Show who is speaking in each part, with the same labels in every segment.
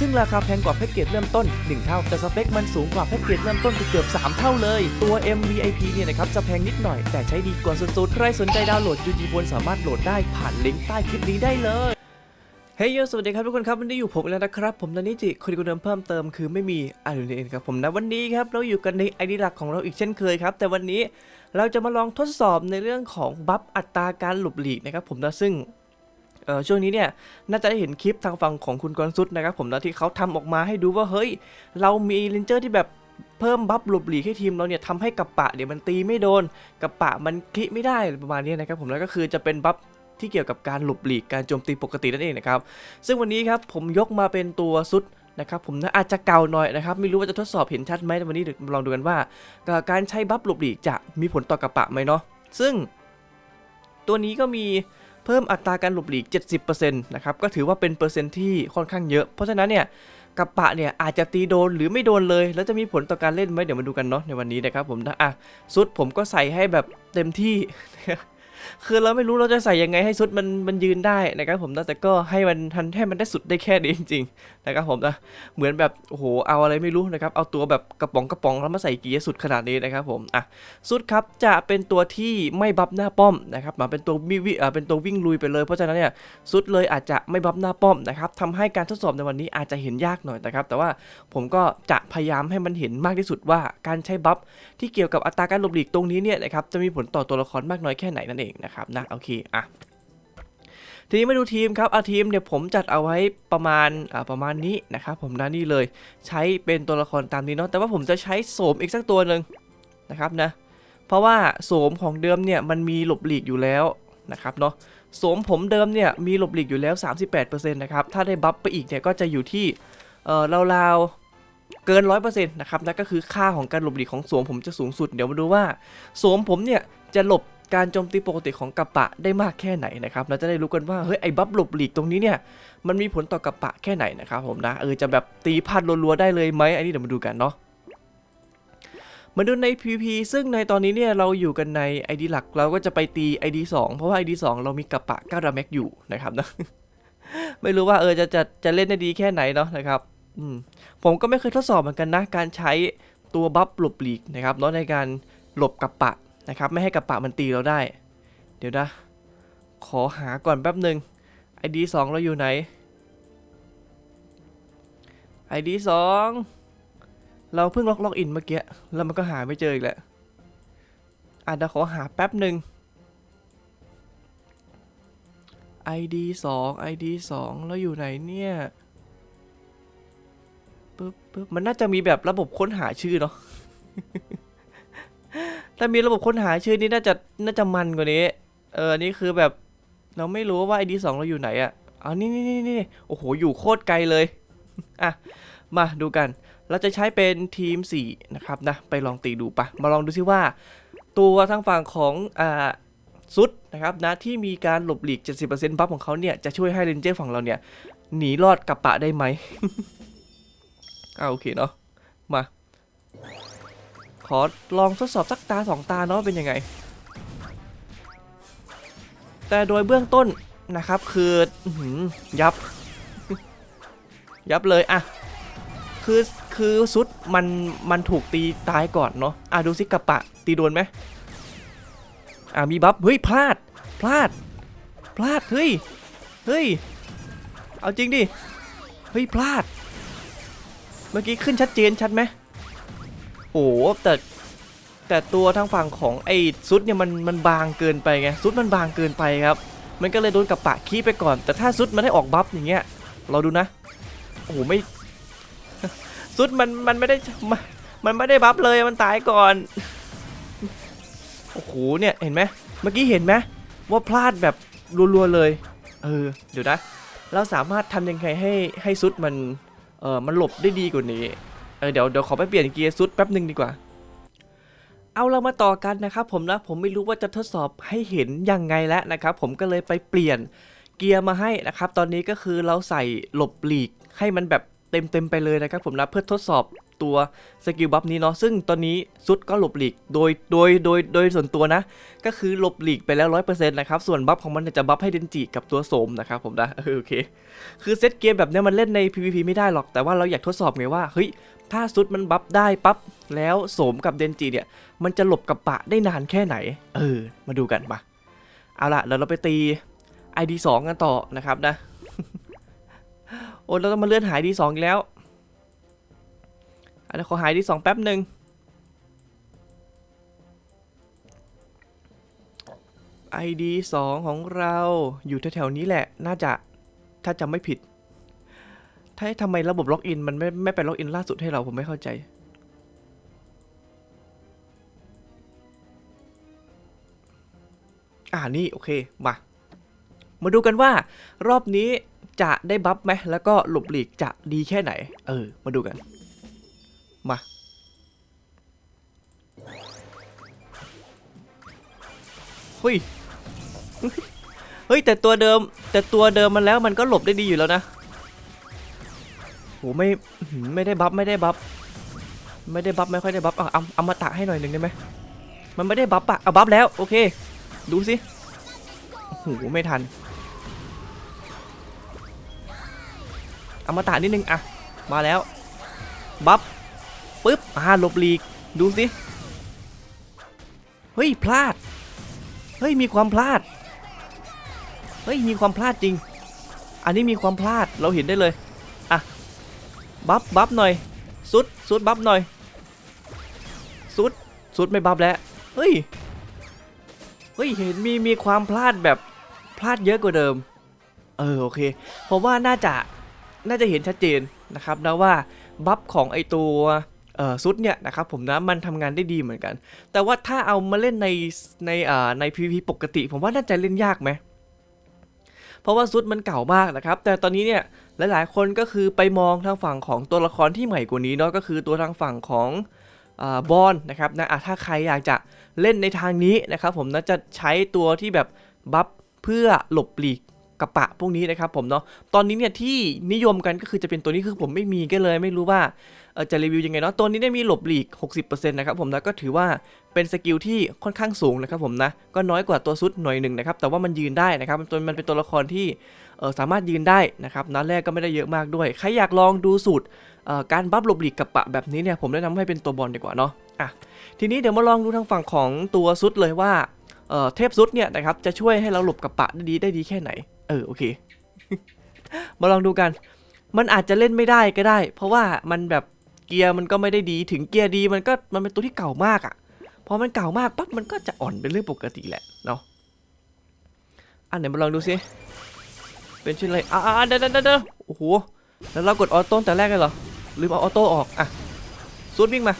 Speaker 1: ซึ่งราคาแพงกว่าแพ็กเกจเริ่มต้น 1 เท่า แต่สเปคมันสูงกว่าแพ็กเกจเริ่มต้นเกือบ3 เท่าเลย ตัว MVIP เนี่ยนะครับจะแพงนิดหน่อย แต่ใช้ดีกว่าสุดๆ ใครสนใจดาวน์โหลด UG Phone สามารถโหลดได้ผ่านลิงก์ใต้คลิปนี้ได้เลยเฮ้ยสวัสดีครับทุกคนครับวันนี้อยู่ผมอีกแล้วนะครับ ผมนันนิจิคนที่คนเดิมเพิ่มเติมคือไม่มีอะไรเลยครับผมนะวันนี้ครับเราอยู่กันในไอดีหลักของเราอีกเช่นเคยครับ แต่วันนี้เราจะมาลองทดสอบในเรื่องของบัฟอัตราการหลบหลีกนะครับผมนะซึ่ง เอ่อช่วงนี้เนี่ยน่าจะได้เห็นคลิปทางฝั่งของคุณกรณ์ซุดนะครับผมนะที่เขาทำออกมาให้ดูว่าเฮ้ย เรามีเลนเจอร์ที่แบบเพิ่มบัฟหลบหลีกให้ทีมเราเนี่ยทำให้กับปะเดี๋ยวมันตีไม่โดน กับปะมันคลิไม่ได้ประมาณนี้นะครับผมแล้วก็คือจะเป็นบัฟที่เกี่ยวกับการหลบหลีกการโจมตีปกตินั่นเองนะครับซึ่งวันนี้ครับผมยกมาเป็นตัวซุดนะครับผมนะอาจจะเก่าหน่อยนะครับไม่รู้ว่าจะทดสอบเห็นชัดไหมแต่วันนี้เดี๋ยวลองดูกันว่า การใช้บัฟหลบหลีกจะมีผลต่อกระปะไหมเนาะซึ่ง ตัวนี้ก็มี เพิ่มอัตราการหลบหลีก 70%นะครับก็ถือว่าเป็นเปอร์เซ็นต์ที่ค่อนข้างเยอะ เพราะฉะนั้นเนี่ยกระปะเนี่ยอาจจะตีโดนหรือไม่โดนเลย แล้วจะมีผลต่อการเล่นไหมเดี๋ยวมาดูกันเนาะในวันนี้นะครับผมนะอะซุดผมก็ใส่ให้แบบเต็มที่ คือเราไม่รู้เราจะใส่ยังไงให้สุดมันมันยืนได้นะครับผมนะแต่ก็ให้มันทันให้มันได้สุดได้แค่นี้จริงๆนะครับผมนะเหมือนแบบโอ้โหเอาอะไรไม่รู้นะครับเอาตัวแบบกระป๋องกระป๋องแล้วมาใส่เกียร์สุดขนาดนี้นะครับผมอะสุดครับจะเป็นตัวที่ไม่บัฟหน้าป้อมนะครับมาเป็นตัววิวิอ่าเป็นตัววิ่งลุยไปเลยเพราะฉะนั้นเนี่ยสุดเลยอาจจะไม่บัฟหน้าป้อมนะครับทำให้การทดสอบในวันนี้อาจจะเห็นยากหน่อยนะครับ แต่ว่าผมก็จะพยายามให้มันเห็นมากที่สุดว่าการใช้บัฟที่เกี่ยวกับอัตราการหลบหลีกตรงนี้เนี่ยนะครับจะมีผลต่อตัวละครมากน้อยแค่ไหนนั่นเองนะครับนะโอเคอะทีนี้มาดูทีมครับอาทีมเนี่ยผมจัดเอาไว้ประมาณอ่าประมาณนี้นะครับผมนะนี่เลยใช้เป็นตัวละครตามนี้เนาะแต่ว่าผมจะใช้โสมอีกสักตัวหนึ่งนะครับนะเพราะว่าโสมของเดิมเนี่ยมันมีหลบหลีกอยู่แล้วนะครับเนาะโสมผมเดิมเนี่ยมีหลบหลีกอยู่แล้ว 38%นะครับถ้าได้บัฟไปอีกเนี่ยก็จะอยู่ที่เออราวๆเกิน 100%นะครับนั่นก็คือค่าของการหลบหลีกของโสมผมจะสูงสุดเดี๋ยวมาดูว่าโสมผมเนี่ยจะหลบ การโจมตีปกติของกัปปะได้มากแค่ไหนนะครับเราจะได้รู้กันว่าเฮ้ยไอ้บัฟหลบหลีกตรงนี้เนี่ยมันมีผลต่อกัปปะแค่ไหนนะครับผมนะเออจะแบบตีพัดรัวๆได้เลยไหมอันนี้เดี๋ยวมาดูกันเนาะมาดูใน PVP ซึ่งในตอนนี้เนี่ยเราอยู่กันใน ID หลักเราก็จะไปตี ID 2 เพราะว่า ID 2 เรามีกัปปะ9ดาเมกอยู่นะครับนะไม่รู้ว่าเออจะจะจะเล่นได้ดีแค่ไหนเนาะนะครับอืมผมก็ไม่เคยทดสอบเหมือนกันนะ การใช้ตัวบัฟหลบหลีกนะครับเนาะในการหลบกับปะ นะครับ ไม่ให้กับปะมันตีเราได้ เดี๋ยวนะ ขอหาก่อนแป๊บหนึ่ง ID 2เราอยู่ไหน ID 2เราเพิ่งล็อกล็อกอินเมื่อกี้ แล้วมันก็หาไม่เจออีกแหล้วอาจจะเดี๋ยวขอหาแป๊บหนึ่ง ID 2 ID 2เราอยู่ไหนเนี่ยปึ๊บปึ๊บมันน่าจะมีแบบระบบค้นหาชื่อเนาะ ถ้ามีระบบค้นหาชื่อนี่น่าจะน่าจะมันกว่านี้ เออนี่คือแบบเราไม่รู้ว่า ID 2เราอยู่ไหนอะ่ะอ๋อนี่นี่นี่นี่โอ้โห อยู่โคตรไกลเลย อะ มาดูกัน เราจะใช้เป็นทีม 4 นะครับนะ ไปลองตีดูปะ มาลองดูซิว่า ตัวทางฝั่งของอ่าซุดนะครับนะที่มีการหลบหลีก 70%บัฟของเขาเนี่ย จะช่วยให้เรนเจอร์ฝั่งเราเนี่ย หนีรอดกับปะได้ไหมอ่าโอเคเนาะ มา ขอลองทดสอบสักตาสองตาเนาะเป็นยังไง แต่โดยเบื้องต้นนะครับคือยับ ยับเลยอะคือคือซุดมันมันถูกตีตายก่อนเนาะอะดูสิกระปะ ตีโดนไหมอะมีบัฟเฮ้ยพลาดพลาด พลาดเฮ้ยเฮ้ยเอาจริงดิเฮ้ยพลาด เมื่อกี้ขึ้นชัดเจนชัดไหม หแต่แต่ตัวทางฝั่งของไอ้ซุดเนี่ยมันมันบางเกินไปไงซุดมันบางเกินไปครับ มันก็เลยโดนกับปะขี้ไปก่อน แต่ถ้าซุดมันได้ออกบัฟอย่างเงี้ยเราดูนะโอ้โหไม่ซุดมันมันไม่ได้มันมันไม่ได้บัฟเลยมันตายก่อนโอ้โหเนี่ยเห็นไหมเมื่อกี้เห็นไหมว่าพลาดแบบรัวๆเลยเออเดี๋ยวนะเราสามารถทำยังไงให้ให้ซุดมันเออมันหลบได้ดีกว่านี้ ออเดี๋ยวเดี๋ยวขอไปเปลี่ยนเกียร์ซุดแป๊บหนึ่งดีกว่า เอาเรามาต่อกันนะครับผมนะผมไม่รู้ว่าจะทดสอบให้เห็นยังไงแล้วนะครับผมก็เลยไปเปลี่ยนเกียร์มาให้นะครับ ตอนนี้ก็คือเราใส่หลบหลีกให้มันแบบ เต็มเต็มๆไปเลยนะครับผมนะเพื่อทดสอบตัวสกิลบัฟนี้เนาะซึ่งตอนนี้ซุดก็หลบหลีกโดยโดยโดยโดยส่วนตัวนะ ก็คือหลบหลีกไปแล้วร้อยเปอร์เซ็นต์นะครับ ส่วนบัฟของมันจะบัฟให้เดนจิกับตัวโสมนะครับผมนะโอเค คือเซตเกมแบบนี้มันเล่นใน PVP ไม่ได้หรอกแต่ว่าเราอยากทดสอบไงว่าเฮ้ยถ้าซุดมันบัฟได้ปั๊บแล้วโสมกับเดนจิเนี่ยมันจะหลบกับปะได้นานแค่ไหน เออ มาดูกันมาเอาล่ะเดี๋ยวเราไปตี ID 2กันต่อนะครับนะ โอ้เราต้องมาเลื่อนหาย ID 2อีกแล้วอันนี้ขอหาย ID 2แป๊บหนึ่ง ID 2ของเราอยู่แถวๆนี้แหละ น่าจะถ้าจำไม่ผิด ถ้าทำไมระบบล็อกอินมันไม่ไม่ไปล็อกอินล่าสุดให้เราผมไม่เข้าใจอ่านี่ โอเค มา มาดูกันว่ารอบนี้ จะได้บัฟไหมแล้วก็หลบหลีกจะดีแค่ไหน เออ มาดูกัน มา เฮ้ย เฮ้ย แต่ตัวเดิม แต่ตัวเดิมมันแล้วมันก็หลบได้ดีอยู่แล้วนะโหไม่ไม่ได้บัฟไม่ได้บัฟไม่ได้บัฟไม่ค่อยได้บัฟอะเอาเอามาตะให้หน่อยหนึ่งได้ไหมมันไม่ได้บัฟอะเอาบัฟแล้ว โอเค ดูสิโอ้โหไม่ทัน อามาตะนิดนึงอะมาแล้วบัฟปึ๊บอ่าลบลีกดูสิเฮ้ยพลาดเฮ้ยมีความพลาดเฮ้ยมีความพลาดจริง อันนี้มีความพลาดเราเห็นได้เลยอะบัฟบัฟหน่อยสุดสุดบัฟหน่อยสุดสุดไม่บัฟแล้วเฮ้ยเฮ้ยเห็นมีมีความพลาดแบบพลาดเยอะกว่าเดิม เออโอเคผมว่าน่าจะ น่าจะเห็นชัดเจนนะครับนะว่าบัฟของไอตัวเอ่อซุดเนี่ยนะครับผมนะมันทำงานได้ดีเหมือนกัน แต่ว่าถ้าเอามาเล่นในในอ่าใน PVP ปกติ ผมว่าน่าจะเล่นยากไหมเพราะว่าซุดมันเก่ามากนะครับ แต่ตอนนี้เนี่ยหลายๆ คนก็คือไปมองทางฝั่งของตัวละครที่ใหม่กว่านี้เนาะก็คือตัวทางฝั่งของอาบอลนะครับนะะถ้าใครอยากจะเล่นในทางนี้นะครับผมนะจะใช้ตัวที่แบบบัฟเพื่อหลบหลีก กระปะพวกนี้นะครับผมเนาะตอนนี้เนี่ยที่นิยมกันก็คือจะเป็นตัวนี้คือผมไม่มีก็เลย ไม่รู้ว่าจะรีวิวยังไงเนาะตัวนี้ได้มีหลบหลีก 60%นะครับผมนะก็ถือว่าเป็นสกิลที่ค่อนข้างสูงนะครับผมนะก็น้อยกว่าตัวซุดหน่อยหนึ่งนะครับแต่ว่ามันยืนได้นะครับมันมันเป็นตัวละครที่สามารถยืนได้นะครับนัดแรกก็ไม่ได้เยอะมากด้วยใครอยากลองดูสูตรการบัฟหลบหลีกกับปะแบบนี้เนี่ยผมแนะนำให้เป็นตัวบอลดีกว่าเนาะอะทีนี้เดี๋ยวมาลองดูทางฝั่งของตัวซุดเลยว่าเทพซุดเนี่ยนะครับจะช่วยให้เราหลบกับปะได้ดีได้ดีแค่ไหน เออโอเค มาลองดูกัน มันอาจจะเล่นไม่ได้ก็ได้ เพราะว่ามันแบบเกียร์มันก็ไม่ได้ดีถึงเกียร์ดีมันก็มันเป็นตัวที่เก่ามากอะ่ะพอมันเก่ามากปั๊บมันก็จะอ่อนเป็นเรื่องปกติแหละเนาะอันไหนมาลองดูสิเป็นเช่นไรอ่าเดี๋ยวเดี๋ยวเดี๋ยวโอ้โหแล้วเรากดออโต้แต่แรกเลยเหรอลืมเอาออโต้ออกอะซูดวิ่งมา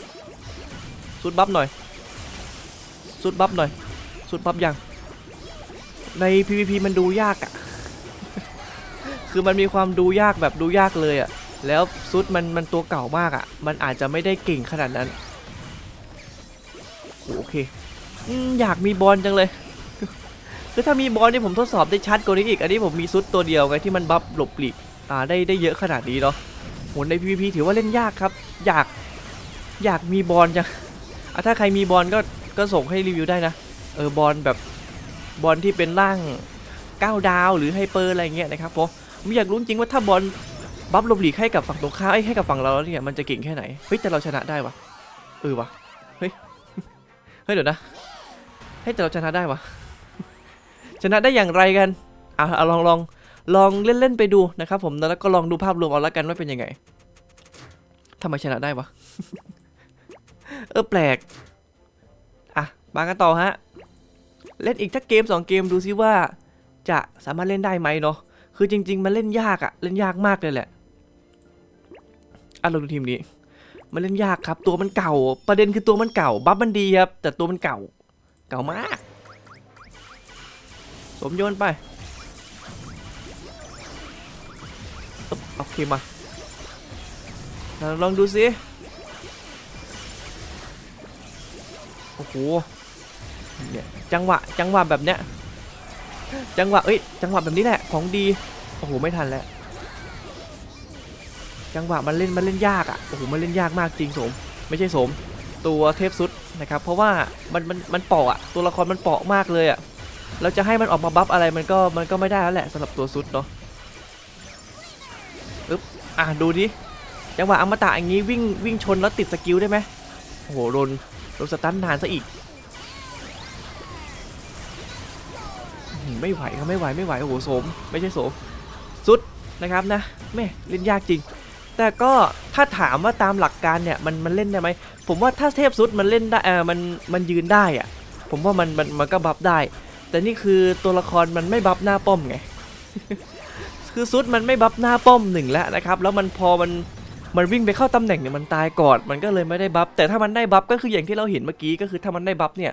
Speaker 1: ซูดบัฟหน่อยซูดบัฟหน่อยซูดบัฟยังใน PVP มันดูยากอะ คือมันมีความดูยากแบบดูยากเลยอะ่ะแล้วซุดมันมันตัวเก่ามากอะ่ะมันอาจจะไม่ได้เก่งขนาดนั้นโอเคอืมอยากมีบอลจังเลย คือถ้ามีบอลนี่ผมทดสอบได้ชัดกว่านี้อีก อันนี้ผมมีซุดตัวเดียวไงที่มันบัฟหลบหลีกอ่าได้ได้เยอะขนาดนี้เนาะโหใน PVP ถือว่าเล่นยากครับ อยากอยากมีบอลจังอะถ้าใครมีบอลก็ก็ส่งให้รีวิวได้นะ เออบอลแบบบอลที่เป็นร่าง 9 ดาวหรือไฮเปอร์อะไรเงี้ยนะครับผม ผมอยากรู้จริงว่าถ้าบอลบัฟลบหลีกให้กับฝั่งตรงข้ามเอ้ให้กับฝั่งเราแล้วเนี่ยมันจะเก่งแค่ไหนเฮ้ยแต่เราชนะได้วะเออวะเฮ้ยเฮ้ยเดี๋ยวนะเฮ้ยแต่เราชนะได้วะชนะได้อย่างไรกันอะเอาลองลองลองเล่นๆไปดูนะครับผมแล้วก็ลองดูภาพรวมเอาละกันว่าเป็นยังไงทำไมชนะได้วะเออแปลกอะมากันต่อฮะเล่นอีกทักเกมสองเกมดูซิว่าจะสามารถเล่นได้ไหมเนาะ คือจริง ๆ มันเล่นยากอะเล่นยากมากเลยแหละอะเราดูทีมนี้ มันเล่นยากครับ ตัวมันเก่า ประเด็นคือตัวมันเก่า บัฟมันดีครับ แต่ตัวมันเก่า เก่ามาก สมโยนไปโอเคมาเราลองดูสิโอ้โหเนี่ยจังหวะ จังหวะแบบเนี้ย จังหวะเอ้ยจังหวะแบบนี้แหละของดีโอ้โหไม่ทันแล้วจังหวะมันเล่นมันเล่นยากอะโอ้โหมันเล่นยากมากจริงสมไม่ใช่สมตัวเทพสุดนะครับ เพราะว่ามันมันมันเปาะอะตัวละครมันเปาะมากเลยอะเราจะให้มันออกมาบัฟอะไรมันก็มันก็ไม่ได้แล้วแหละสำหรับตัวสุดเนาะอึ๊บอะดูดิจังหวะอมตะอย่างงี้วิ่งวิ่งชนแล้วติดสกิลได้ไหมโอ้โหโดนโดนสตันนานซะอีก ไม่ไหวครับไม่ไหวไม่ไหวโอ้โหโสมไม่ใช่โสมสุดนะครับนะแม่เล่นยากจริง แต่ก็ถ้าถามว่าตามหลักการเนี่ยมันมันเล่นได้ไหมผมว่าถ้าเทพสุดมันเล่นได้เออมันมันยืนได้อะผมว่ามันมันมันก็บัฟได้ แต่นี่คือตัวละครมันไม่บัฟหน้าป้อมไงคือซุดมันไม่บัฟหน้าป้อมหนึ่งแล้วนะครับแล้วมันพอมันมันวิ่งไปเข้าตำแหน่งเนี่ยมันตายก่อนมันก็เลยไม่ได้บัฟแต่ถ้ามันได้บัฟก็คืออย่างที่เราเห็นเมื่อกี้ก็คือถ้ามันได้บัฟเนี่ย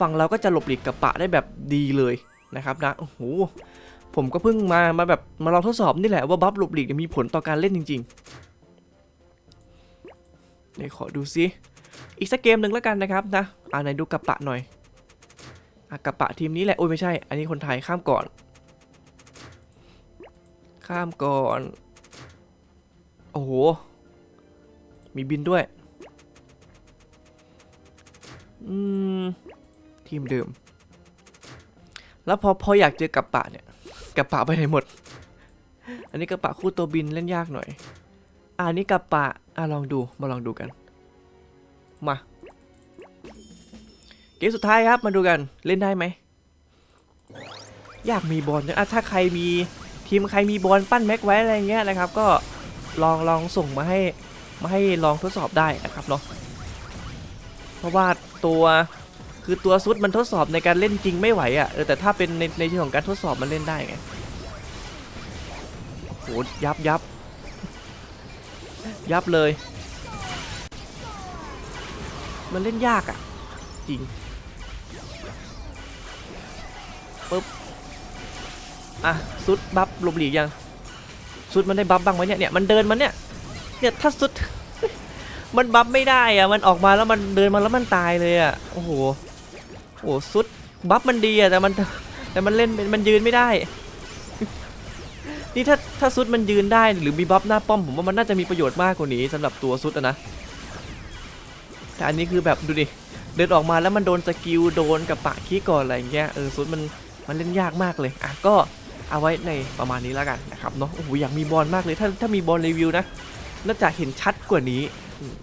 Speaker 1: ฝั่งเราก็จะหลบหลีกกับปะได้แบบดีเลย นะครับนะโอ้โหผมก็เพิ่งมามาแบบมาลองทดสอบนี่แหละว่าบัฟหลบหลีกมีผลต่อการเล่นจริงๆเดี๋ยวขอดูซิอีกสักเกมหนึ่งแล้วกันนะครับนะอ่าไหนดูกับปะหน่อยอะกับปะทีมนี้แหละโอ้ยไม่ใช่ อันนี้คนไทยข้ามก่อน ข้ามก่อน โอ้โห มีบินด้วย อืม ทีมเดิม แล้วพอพออยากเจอกับปะเนี่ยกับปะไปไหนหมด อันนี้กับปะคู่ตัวบินเล่นยากหน่อยอะอันนี้กับปะอะลองดูมาลองดูกัน มา เกมสุดท้ายครับมาดูกันเล่นได้ไหมอยากมีบอลอะถ้าใครมีทีมใครมีบอลปั้นแม็กไว้อะไรเงี้ยนะครับ ก็ลองลองส่งมาให้มาให้ลองทดสอบได้นะครับเนาะเพราะว่าตัว คือตัวซุดมันทดสอบในการเล่นจริงไม่ไหวอะ่ะเออแต่ถ้าเป็นในในที่ของการทดสอบมันเล่นได้ไงโหยับยับยับเลย มันเล่นยากอะ่ะ จริงปึ๊บอะซุดบัฟหลบหลีกยังซุดมันได้บัฟบ้างไหมเนี่ยเนี่ยมันเดินมันเนี่ยเนี่ยถ้าซุดมันบัฟไม่ได้อะมันออกมาแล้วมันเดินมาแล้วมันตายเลยอะโอ้โห โอ้โหซุดบัฟมันดีอะแต่มันแต่มันเล่นมันยืนไม่ได้ นี่ถ้าถ้าซุดมันยืนได้หรือมีบัฟหน้าป้อมผมว่ามันน่าจะมีประโยชน์มากกว่านี้สำหรับตัวซุดนะแต่อันนี้คือแบบดูดิเดินออกมาแล้วมันโดนสกิลโดนกับปะขี้ก่อนอะไรอย่างเงี้ยเออซุดมันมันเล่นยากมากเลยอะก็เอาไว้ในประมาณนี้แล้วกันนะครับเนาะโอ้โหอยากมีบอลมากเลยถ้าถ้ามีบอลรีวิวนะน่าจะเห็นชัดกว่านี้อืม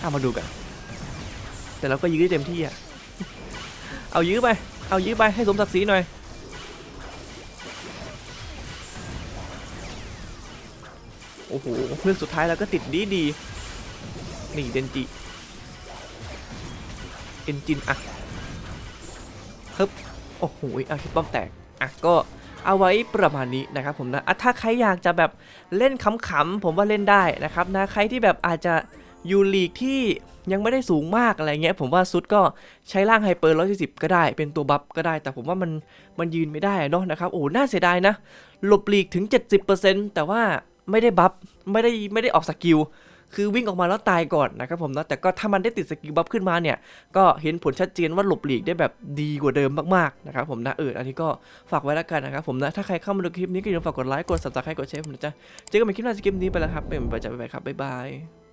Speaker 1: เอามาดูกัน แต่เราก็ยื้อเต็มที่อะ เอายื้อไป เอายื้อไปให้สมศักดิ์ศรีหน่อย โอ้โหเรื่องสุดท้ายเราก็ติดดีดีนี่เดนจิเอนจินอะโอ้โหเอาคิดป้อมแตก อะก็เอาไว้ประมาณนี้นะครับผมนะอะถ้าใครอยากจะแบบเล่นขำๆผมว่าเล่นได้นะครับนะ ใครที่แบบอาจจะ อยู่ลีกที่ยังไม่ได้สูงมากอะไรเงี้ย ผมว่าซุดก็ใช้ร่างไฮเปอร์140ก็ได้ เป็นตัวบัฟก็ได้ แต่ผมว่ามันมันยืนไม่ได้เนาะนะครับ โอ้ น่าเสียดายนะ หลบลีกถึง 70%แต่ว่าไม่ได้บัฟ ไม่ได้ไม่ได้ออกสกิล คือวิ่งออกมาแล้วตายก่อนนะครับผมนะ แต่ก็ถ้ามันได้ติดสกิลบัฟขึ้นมาเนี่ย ก็เห็นผลชัดเจนว่าหลบหลีกได้แบบดีกว่าเดิมมากๆนะครับผมนะ เออ อันนี้ก็ฝากไว้แล้วกันนะครับผมนะ ถ้าใครเข้ามาดูคลิปนี้ก็อย่าลืมฝากกดไลค์ กด subscribe กดแชร์ผมนะจ๊ะ เจอกันใหม่คลิปหน้าสคลิปนี้ไปแล้วครับ เป็นประจำไปครับ บ๊ายบาย